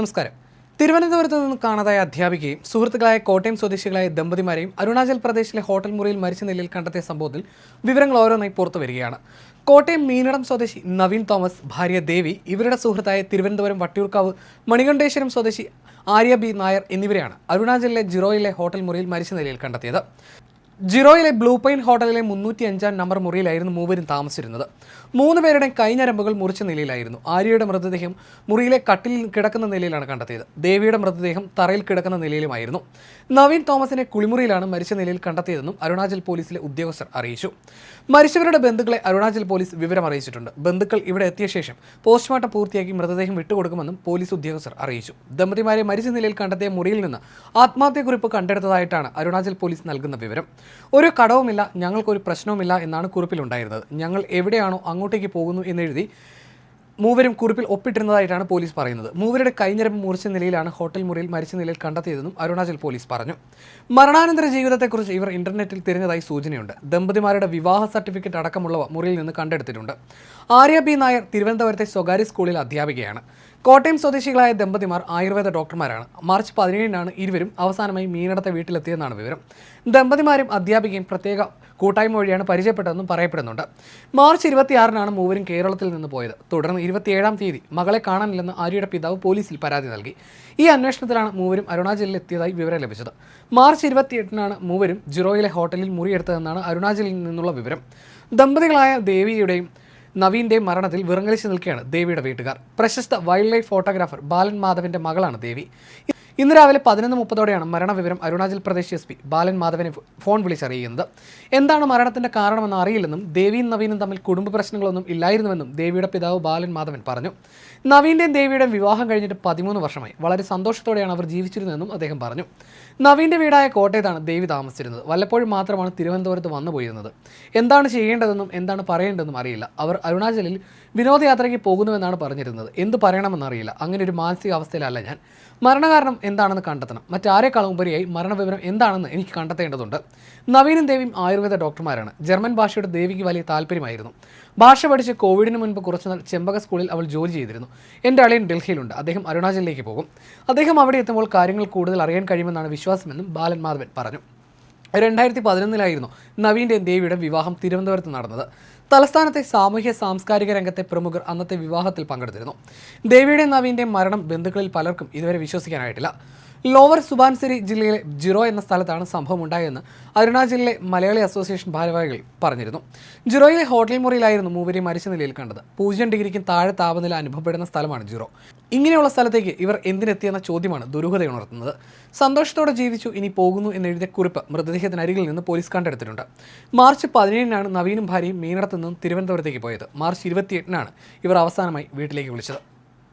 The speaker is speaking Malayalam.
നമസ്കാരം. തിരുവനന്തപുരത്ത് നിന്ന് കാണാതായ അധ്യാപികയും സുഹൃത്തുക്കളായ കോട്ടയം സ്വദേശികളായ ദമ്പതിമാരെയും അരുണാചൽ പ്രദേശിലെ ഹോട്ടൽ മുറിയിൽ മരിച്ച നിലയിൽ കണ്ടെത്തിയ സംഭവത്തിൽ വിവരങ്ങൾ ഓരോന്നായി പുറത്തു വരികയാണ്. കോട്ടയം മീനടം സ്വദേശി നവീൻ തോമസ് ഭാര്യ ദേവി ഇവരുടെ സുഹൃത്തായ തിരുവനന്തപുരം വട്ടിയൂർക്കാവ് മണികണ്ഠേശ്വരം സ്വദേശി ആര്യ ബി നായർ എന്നിവരെയാണ് അരുണാചലിലെ ജിറോയിലെ ഹോട്ടൽ മുറിയിൽ മരിച്ച നിലയിൽ കണ്ടെത്തിയത്. ജിറോയിലെ ബ്ലൂ പൈൻ ഹോട്ടലിലെ മുന്നൂറ്റി അഞ്ചാം നമ്പർ മുറിയിലായിരുന്നു മൂവരും താമസിച്ചിരുന്നത്. മൂന്ന് പേരുടെ കൈഞ്ഞരമ്പുകൾ മുറിച്ച നിലയിലായിരുന്നു. ആര്യയുടെ മൃതദേഹം മുറിയിലെ കട്ടിൽ കിടക്കുന്ന നിലയിലാണ് കണ്ടെത്തിയത്. ദേവിയുടെ മൃതദേഹം തറയിൽ കിടക്കുന്ന നിലയിലുമായിരുന്നു. നവീൻ തോമസിനെ കുളിമുറിയിലാണ് മരിച്ച നിലയിൽ കണ്ടെത്തിയതെന്നും അരുണാചൽ പോലീസിലെ ഉദ്യോഗസ്ഥർ അറിയിച്ചു. മരിച്ചവരുടെ ബന്ധുക്കളെ അരുണാചൽ പോലീസ് വിവരം അറിയിച്ചിട്ടുണ്ട്. ബന്ധുക്കൾ ഇവിടെ എത്തിയ ശേഷം പോസ്റ്റ്മോർട്ടം പൂർത്തിയാക്കി മൃതദേഹം വിട്ടുകൊടുക്കുമെന്നും പോലീസ് ഉദ്യോഗസ്ഥർ അറിയിച്ചു. ദമ്പതിമാരെ മരിച്ച നിലയിൽ കണ്ടെത്തിയ മുറിയിൽ നിന്ന് ആത്മഹത്യക്കുറിപ്പ് കണ്ടെടുത്തതായിട്ടാണ് അരുണാചൽ പോലീസ് നൽകുന്ന വിവരം. ഒരു കടവുമില്ല ഞങ്ങൾക്കൊരു പ്രശ്നവുമില്ല എന്നാണ് കുറിപ്പിലുണ്ടായിരുന്നത്. ഞങ്ങൾ എവിടെയാണോ അങ്ങോട്ടേക്ക് പോകുന്നു എന്നെഴുതി മൂവരും കുറിപ്പിൽ ഒപ്പിട്ടിരുന്നതായിട്ടാണ് പോലീസ് പറയുന്നത്. മൂവരുടെ കൈഞ്ഞരമ്പ് മുറിച്ച നിലയിലാണ് ഹോട്ടൽ മുറിയിൽ മരിച്ച നിലയിൽ കണ്ടെത്തിയതെന്നും അരുണാചൽ പോലീസ് പറഞ്ഞു. മരണാനന്തര ജീവിതത്തെക്കുറിച്ച് ഇവർ ഇന്റർനെറ്റിൽ തിരഞ്ഞതായി സൂചനയുണ്ട്. ദമ്പതിമാരുടെ വിവാഹ സർട്ടിഫിക്കറ്റ് അടക്കമുള്ളവ മുറിയിൽ നിന്ന് കണ്ടെടുത്തിട്ടുണ്ട്. ആര്യ ബി നായർ തിരുവനന്തപുരത്തെ സ്വകാര്യ സ്കൂളിൽ അധ്യാപികയാണ്. കോട്ടയം സ്വദേശികളായ ദമ്പതിമാർ ആയുർവേദ ഡോക്ടർമാരാണ്. മാർച്ച് പതിനേഴിനാണ് ഇരുവരും അവസാനമായി മീനടത്തെ വീട്ടിലെത്തിയെന്നാണ് വിവരം. ദമ്പതിമാരും അധ്യാപികയും പ്രത്യേക കൂട്ടായ്മ വഴിയാണ് പരിചയപ്പെട്ടതെന്നും പറയപ്പെടുന്നുണ്ട്. മാർച്ച് ഇരുപത്തിയാറിനാണ് മൂവരും കേരളത്തിൽ നിന്ന് പോയത്. തുടർന്ന് ഇരുപത്തിയേഴാം തീയതി മകളെ കാണാനില്ലെന്ന് ആര്യയുടെ പിതാവ് പോലീസിൽ പരാതി നൽകി. ഈ അന്വേഷണത്തിലാണ് മൂവരും അരുണാചലിൽ എത്തിയതായി വിവരം ലഭിച്ചത്. മാർച്ച് ഇരുപത്തിയെട്ടിനാണ് മൂവരും ജിറോയിലെ ഹോട്ടലിൽ മുറിയെടുത്തതെന്നാണ് അരുണാചലിൽ നിന്നുള്ള വിവരം. ദമ്പതികളായ ദേവിയുടെയും നവീന്റെയും മരണത്തിൽ വിറങ്ങലിച്ച് നിൽക്കുകയാണ് ദേവിയുടെ വീട്ടുകാർ. പ്രശസ്ത വൈൽഡ് ലൈഫ് ഫോട്ടോഗ്രാഫർ ബാലൻ മാധവന്റെ മകളാണ് ദേവി. ഇന്ന് രാവിലെ പതിനൊന്ന് മുപ്പതോടെയാണ് മരണവിവരം അരുണാചൽ പ്രദേശ് എസ് പി ബാലൻ മാധവനെ ഫോൺ വിളിച്ചറിയുന്നത്. എന്താണ് മരണത്തിന്റെ കാരണമെന്ന് അറിയില്ലെന്നും ദേവിയും നവീനും തമ്മിൽ കുടുംബ പ്രശ്നങ്ങളൊന്നും ഇല്ലായിരുന്നുവെന്നും ദേവിയുടെ പിതാവ് ബാലൻ മാധവൻ പറഞ്ഞു. നവീന്റെയും ദേവിയുടെയും വിവാഹം കഴിഞ്ഞിട്ട് പതിമൂന്ന് വർഷമായി. വളരെ സന്തോഷത്തോടെയാണ് അവർ ജീവിച്ചിരുന്നതെന്നും അദ്ദേഹം പറഞ്ഞു. നവീന്റെ വീടായ കോട്ടയത്താണ് ദേവി താമസിച്ചിരുന്നത്. വല്ലപ്പോഴും മാത്രമാണ് തിരുവനന്തപുരത്ത് വന്നു പോയിരുന്നത്. എന്താണ് ചെയ്യേണ്ടതെന്നും എന്താണ് പറയേണ്ടതെന്നും അറിയില്ല. അവർ അരുണാചലിൽ വിനോദയാത്രയ്ക്ക് പോകുന്നുവെന്നാണ് പറഞ്ഞിരുന്നത്. എന്ത് പറയണമെന്നറിയില്ല. അങ്ങനെ ഒരു മാനസികാവസ്ഥയിലല്ല ഞാൻ. മരണകാരണം എന്താണെന്ന് കണ്ടെത്തണം. മറ്റാരെക്കാളും ഉപരിയായി മരണവിവരം എന്താണെന്ന് എനിക്ക് കണ്ടെത്തേണ്ടതുണ്ട്. നവീനും ദേവിയും ആയുർവേദ ഡോക്ടർമാരാണ്. ജർമ്മൻ ഭാഷയുടെ ദേവിക്ക് വലിയ താല്പര്യമായിരുന്നു. ഭാഷ പഠിച്ച് കോവിഡിന് മുൻപ് കുറച്ചുനാൾ ചെമ്പക സ്കൂളിൽ അവൾ ജോലി ചെയ്തിരുന്നു. എന്റെ അളിയൻ ഡൽഹിയിലുണ്ട്. അദ്ദേഹം അരുണാചലിലേക്ക് പോകും. അദ്ദേഹം അവിടെ എത്തുമ്പോൾ കാര്യങ്ങൾ കൂടുതൽ അറിയാൻ കഴിയുമെന്നാണ് വിശ്വാസമെന്നും ബാലൻ മാധവൻ പറഞ്ഞു. രണ്ടായിരത്തി പതിനൊന്നിലായിരുന്നു നവീന്റെയും ദേവിയുടെ വിവാഹം തിരുവനന്തപുരത്ത് നടന്നത്. തലസ്ഥാനത്തെ സാമൂഹ്യ സാംസ്കാരിക രംഗത്തെ പ്രമുഖർ അന്നത്തെ വിവാഹത്തിൽ പങ്കെടുത്തിരുന്നു. ദേവിയുടെയും നവീന്റെയും മരണം ബന്ധുക്കളിൽ പലർക്കും ഇതുവരെ വിശ്വസിക്കാനായിട്ടില്ല. ലോവർ സുബാൻസിരി ജില്ലയിലെ ജിറോ എന്ന സ്ഥലത്താണ് സംഭവം ഉണ്ടായതെന്ന് അരുണാചലിലെ മലയാളി അസോസിയേഷൻ ഭാരവാഹികൾ പറഞ്ഞിരുന്നു. ജിറോയിലെ ഹോട്ടൽ മുറിയിലായിരുന്നു മൂവരെ മരിച്ച നിലയിൽ കണ്ടത്. പൂജ്യം ഡിഗ്രിക്കും താഴെ താപനില അനുഭവപ്പെടുന്ന സ്ഥലമാണ് ജിറോ. ഇങ്ങനെയുള്ള സ്ഥലത്തേക്ക് ഇവർ എന്തിനെത്തിയെന്ന ചോദ്യമാണ് ദുരൂഹതയുണർത്തുന്നത് സന്തോഷത്തോടെ ജീവിച്ചു ഇനി പോകുന്നു എന്നെഴുതിയ കുറിപ്പ് മൃതദേഹത്തിനരികിൽ നിന്ന് പോലീസ് കണ്ടെടുത്തിട്ടുണ്ട്. മാർച്ച് പതിനേഴിനാണ് നവീനും ഭാര്യയും മീനടത്തു നിന്നും തിരുവനന്തപുരത്തേക്ക് പോയത്. മാർച്ച് ഇരുപത്തിയെട്ടിനാണ് ഇവർ അവസാനമായി വീട്ടിലേക്ക് വിളിച്ചത്.